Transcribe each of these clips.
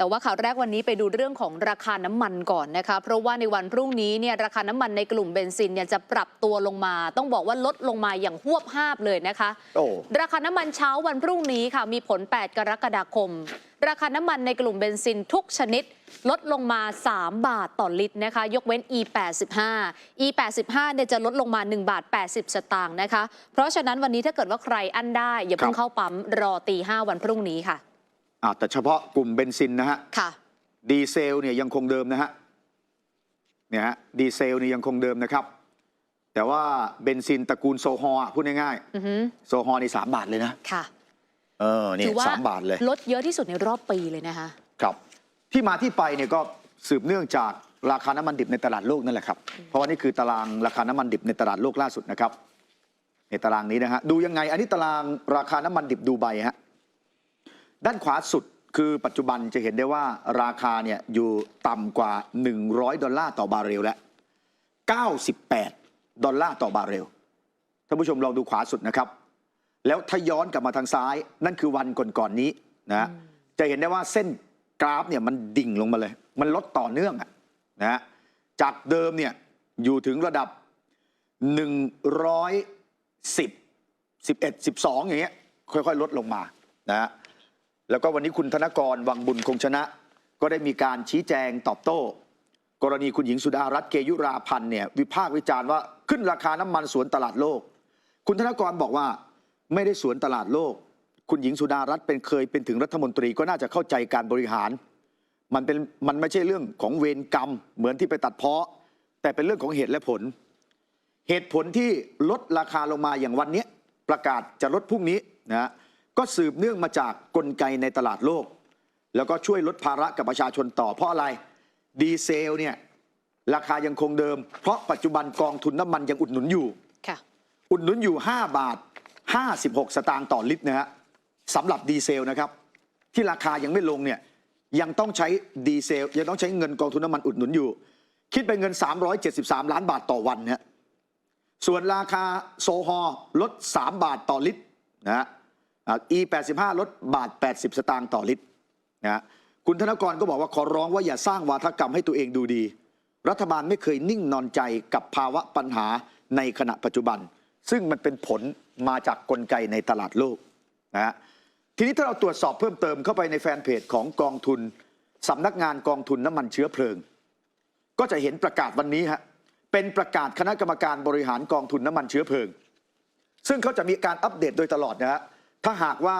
แต่ว่าข่าวแรกวันนี้ไปดูเรื่องของราคาน้ำมันก่อนนะคะ เพราะว่าในวันพรุ่งนี้เนี่ยราคาน้ำมันในกลุ่มเบนซินเนี่ยจะปรับตัวลงมา ต้องบอกว่าลดลงมาอย่างหวบห้าบเลยนะคะโอ้ราคาน้ำมันเช้าวันพรุ่งนี้ค่ะมีผล 8 กรกฎาคม ราคาน้ำมันในกลุ่มเบนซินทุกชนิด ลดลงมา 3 บาทต่อลิตรนะคะ ยกเว้น E85 E85 เนี่ยจะลดลงมา 1 บาท 80 สตางค์นะคะ เพราะฉะนั้นวันนี้ถ้าเกิดว่าใครอั้นได้อย่าเพิ่งครับเข้าปั๊มรอตีห้าวันพรุ่งนี้ค่ะ อ่าแต่เฉพาะกลุ่มเบนซินนะฮะค่ะ ดีเซลเนี่ยยังคงเดิมนะฮะเนี่ยฮะดีเซลเนี่ยยังคงเดิมนะครับ แต่ว่าเบนซินตระกูลโซฮอล์อะพูดง่ายอือฮึๆโซฮอล์นี่สามบาทเลยนะค่ะ เออนี่ถือว่าสามบาทเลย ลดเยอะที่สุดในรอบปีเลยนะคะ ครับที่มาที่ไปเนี่ยก็สืบเนื่องจากราคาน้ำมันดิบในตลาดโลกนั่นแหละครับ เพราะว่านี่คือตารางราคาน้ำมันดิบในตลาดโลกล่าสุดนะครับ ในตารางนี้นะฮะดูยังไงอันนี้ตารางราคาน้ำมันดิบดูไบฮะ ด้านขวาสุดคือปัจจุบันจะเห็นได้ว่าราคาเนี่ยอยู่ต่ำกว่า 100 ดอลลาร์ต่อบาร์เรลแล้ว 98 ดอลลาร์ต่อบาร์เรล ท่านผู้ชมลองดูขวาสุดนะครับ แล้วถ้าย้อนกลับมาทางซ้าย นั่นคือวันก่อนๆนี้นะฮะจะเห็นได้ว่าเส้นกราฟเนี่ยมันดิ่งลงมาเลย มันลดต่อเนื่องอะนะฮะจากเดิมเนี่ยอยู่ถึงระดับ 110 11 12 อย่างเงี้ยค่อยๆ ลดลงมานะฮะ แล้วก็วันนี้คุณธนกรวังบุญคงชนะ ก็ได้มีการชี้แจงตอบโต้ กรณีคุณหญิงสุดารัตน์เกยุราพันธ์เนี่ยวิพากษ์วิจารณ์ว่าขึ้นราคาน้ำมันสวนตลาดโลก คุณธนกรบอกว่าไม่ได้สวนตลาดโลก คุณหญิงสุดารัตน์เป็นเคยเป็นถึงรัฐมนตรีก็น่าจะเข้าใจการบริหาร มันเป็นมันไม่ใช่เรื่องของเวรกรรม เหมือนที่ไปตัดเพาะ แต่เป็นเรื่องของเหตุและผล เหตุผลที่ลดราคาลงมาอย่างวันนี้ประกาศจะลดพรุ่งนี้นะฮะ ก็สืบเนื่องมาจากกลไกในตลาดโลก แล้วก็ช่วยลดภาระกับประชาชนต่อเพราะอะไร ดีเซลเนี่ยราคายังคงเดิม เพราะปัจจุบันกองทุนน้ำมันยังอุดหนุนอยู่ค่ะอุดหนุนอยู่ 5 บาท 56 สตางค์ต่อลิตรนะฮะสำหรับดีเซลนะครับ ที่ราคายังไม่ลงเนี่ยยังต้องใช้ดีเซลยังต้องใช้เงินกองทุนน้ำมันอุดหนุนอยู่ คิดเป็นเงิน 373 ล้านบาทต่อวันนะฮะส่วนราคาโซฮอล์ลด 3 บาทต่อลิตรนะฮะอ่า E85 ลดบาท 80 สตางค์ต่อลิตรนะคุณธนกรก็บอกว่าขอร้องว่าอย่าสร้างวาทกรรมให้ตัวเองดูดี รัฐบาลไม่เคยนิ่งนอนใจกับภาวะปัญหาในขณะปัจจุบัน ซึ่งมันเป็นผลมาจากกลไกในตลาดโลกนะฮะทีนี้ถ้าเราตรวจสอบเพิ่มเติมเข้าไปในแฟนเพจของกองทุนสำนักงานกองทุนน้ำมันเชื้อเพลิง ก็จะเห็นประกาศวันนี้ฮะเป็นประกาศคณะกรรมการบริหารกองทุนน้ำมันเชื้อเพลิง ซึ่งเขาจะมีการอัปเดตโดยตลอดนะฮะ ถ้าหากว่า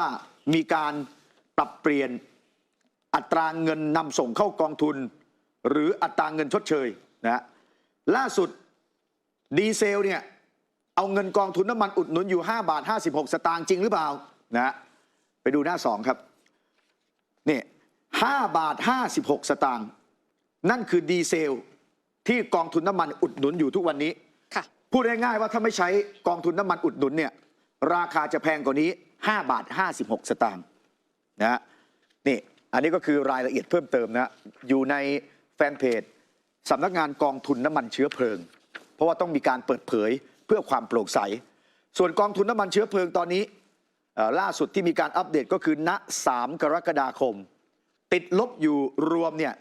มีการปรับเปลี่ยนอัตราเงินนำส่งเข้ากองทุน หรืออัตราเงินชดเชยนะฮะล่าสุดดีเซลเนี่ยเอาเงินกองทุนน้ำมันอุดหนุนอยู่ 5 บาท 56 สตางค์จริงหรือเปล่านะฮะไปดูหน้าสองครับนี่5บาท 56 สตางค์นั่นคือดีเซลที่กองทุนน้ำมันอุดหนุนอยู่ทุกวันนี้ค่ะพูดง่ายๆว่าถ้าไม่ใช้กองทุนน้ำมันอุดหนุนเนี่ยราคาจะแพงกว่านี้ 5 บาท 56 สตางค์นะฮะนี่อันนี้ก็คือรายละเอียดเพิ่มเติมนะอยู่ในแฟนเพจสำนักงานกองทุนน้ำมันเชื้อเพลิง เพราะว่าต้องมีการเปิดเผยเพื่อความโปร่งใส ส่วนกองทุนน้ำมันเชื้อเพลิงตอนนี้ล่าสุดที่มีการอัปเดตก็คือณ 3 กรกฎาคม ติดลบอยู่รวมเนี่ย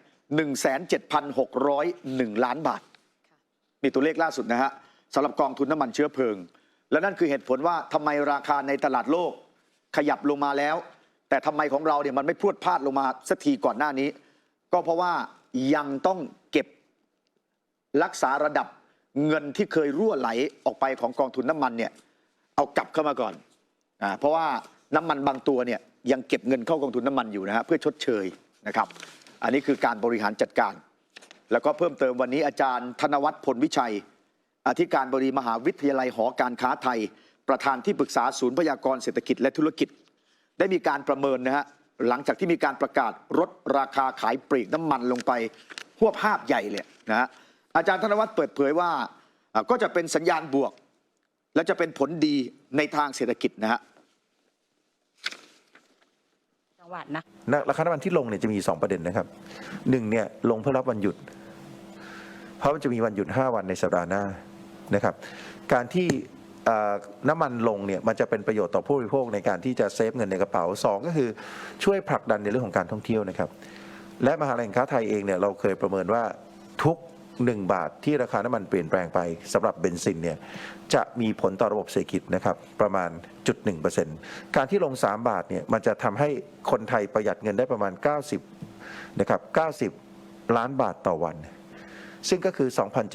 17,601 ล้านบาท มีตัวเลขล่าสุดนะฮะสำหรับกองทุนน้ำมันเชื้อเพลิง และนั่นคือเหตุผลว่าทำไมราคาในตลาดโลก ขยับลงมาแล้ว แต่ทำไมของเราเนี่ยมันไม่พรวดพลาดลงมาสักทีก่อนหน้านี้ ก็เพราะว่ายังต้องเก็บรักษาระดับเงินที่เคยรั่วไหลออกไปของกองทุนน้ำมันเนี่ยเอากลับเข้ามาก่อนอ่าเพราะว่าน้ำมันบางตัวเนี่ยยังเก็บเงินเข้ากองทุนน้ำมันอยู่นะฮะเพื่อชดเชยนะครับ อันนี้คือการบริหารจัดการ แล้วก็เพิ่มเติมวันนี้อาจารย์ธนวัฒน์พลวิชัย อธิการบดีมหาวิทยาลัยหอการค้าไทย ประธานที่ปรึกษาศูนย์พยากรณ์เศรษฐกิจและธุรกิจ ได้มีการประเมินนะฮะหลังจากที่มีการประกาศลดราคาขายปลีกน้ำมันลงไปหวบภาพใหญ่เลยนะฮะอาจารย์ธนวัฒน์เปิดเผยว่าอะก็จะเป็นสัญญาณบวก และจะเป็นผลดีในทางเศรษฐกิจนะฮะจังหวัดนะนะราคาน้ำมันที่ลงเนี่ยจะมี 2 ประเด็นนะครับหนึ่งเนี่ยลงเพื่อรับวันหยุด เพราะมันจะมีวันหยุด 5 วันในสัปดาห์หน้านะครับ การที่เอ่อ น้ำมันลงเนี่ยมันจะเป็นประโยชน์ต่อผู้บริโภคในการที่จะเซฟเงินในกระเป๋าสองก็คือช่วยผลักดันในเรื่องของการท่องเที่ยวนะครับ และมหาล่งค้าไทยเองเนี่ยเราเคยประเมินว่าทุก 1 บาทที่ราคาน้ำมันเปลี่ยนแปลงไปสำหรับเบนซินเนี่ยจะมีผลต่อระบบเศรษฐกิจนะครับประมาณจุดหการที่ลง 3 บาทเนี่ยมันจะทำให้คนไทยประหยัดเงินได้ประมาณ 90นะครับ90 ล้านบาทต่อวัน ซึ่งก็คือ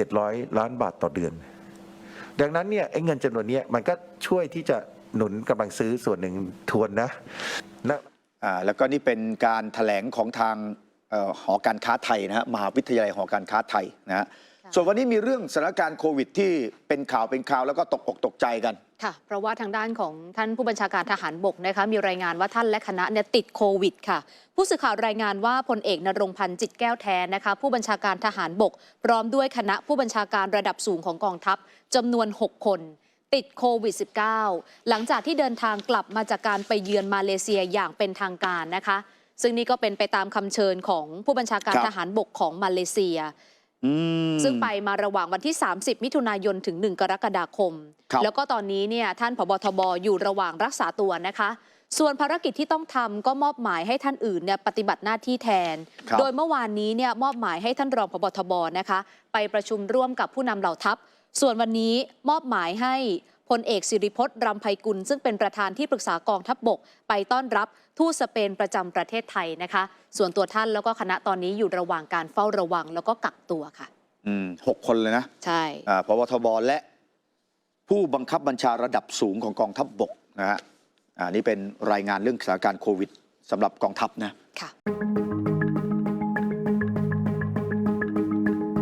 2,700 ล้านบาทต่อเดือน ดังนั้นเนี่ยไอ้เงินจำนวนเนี้ยมันก็ช่วยที่จะหนุนกำลังซื้อส่วนหนึ่งทวนนะนะอ่าแล้วก็นี่เป็นการถแถลงของทางเอ่อหอการค้าไทยนะฮะมหาวิทยาลัยหอการค้าไทยนะฮะค่ะส่วนวันนี้มีเรื่องสถานการณ์โควิดที่เป็นข่าวเป็นข่าวแล้วก็ตกอกตกใจกัน ค่ะ เพราะว่าทางด้านของท่านผู้บัญชาการทหารบกนะคะมีรายงานว่าท่านและคณะเนี่ยติดโควิดค่ะ ผู้สื่อข่าวรายงานว่าพลเอกนรงพันธ์จิตแก้วแท้นะคะผู้บัญชาการทหารบก พร้อมด้วยคณะผู้บัญชาการระดับสูงของกองทัพจำนวน 6 คนติดโควิด -19 หลังจากที่เดินทางกลับมาจากการไปเยือนมาเลเซียอย่างเป็นทางการนะคะ ซึ่งนี่ก็เป็นไปตามคำเชิญของผู้บัญชาการรทหารบกของมาเลเซีย ซึ่งไปมาระหว่างวันที่ 30 มิถุนายนถึง 1 กรกฎาคมครับแล้วก็ตอนนี้เนี่ยท่านผบทบอยู่ระหว่างรักษาตัวนะคะ ส่วนภารกิจที่ต้องทำก็มอบหมายให้ท่านอื่นเนี่ยปฏิบัติหน้าที่แทนครับโดยเมื่อวานนี้เนี่ยมอบหมายให้ท่านรองผบทบนะคะ ไปประชุมร่วมกับผู้นำเหล่าทัพ ส่วนวันนี้มอบหมายให้ พลเอกสิริพจน์รำไพกุล ซึ่งเป็นประธานที่ปรึกษากองทัพบบก ไปต้อนรับทูตสเปนประจำประเทศไทยนะคะ ส่วนตัวท่านแล้วก็คณะตอนนี้อยู่ระหว่างการเฝ้าระวังแล้วก็กักตัวค่ะ อืมหกคนเลยนะใช่อ่าพบทบและผู้บังคับบัญชาระดับสูงของกองทัพบบกนะฮะอ่านี่เป็นรายงานเรื่องสถานการณ์โควิดสำหรับกองทัพนะค่ะ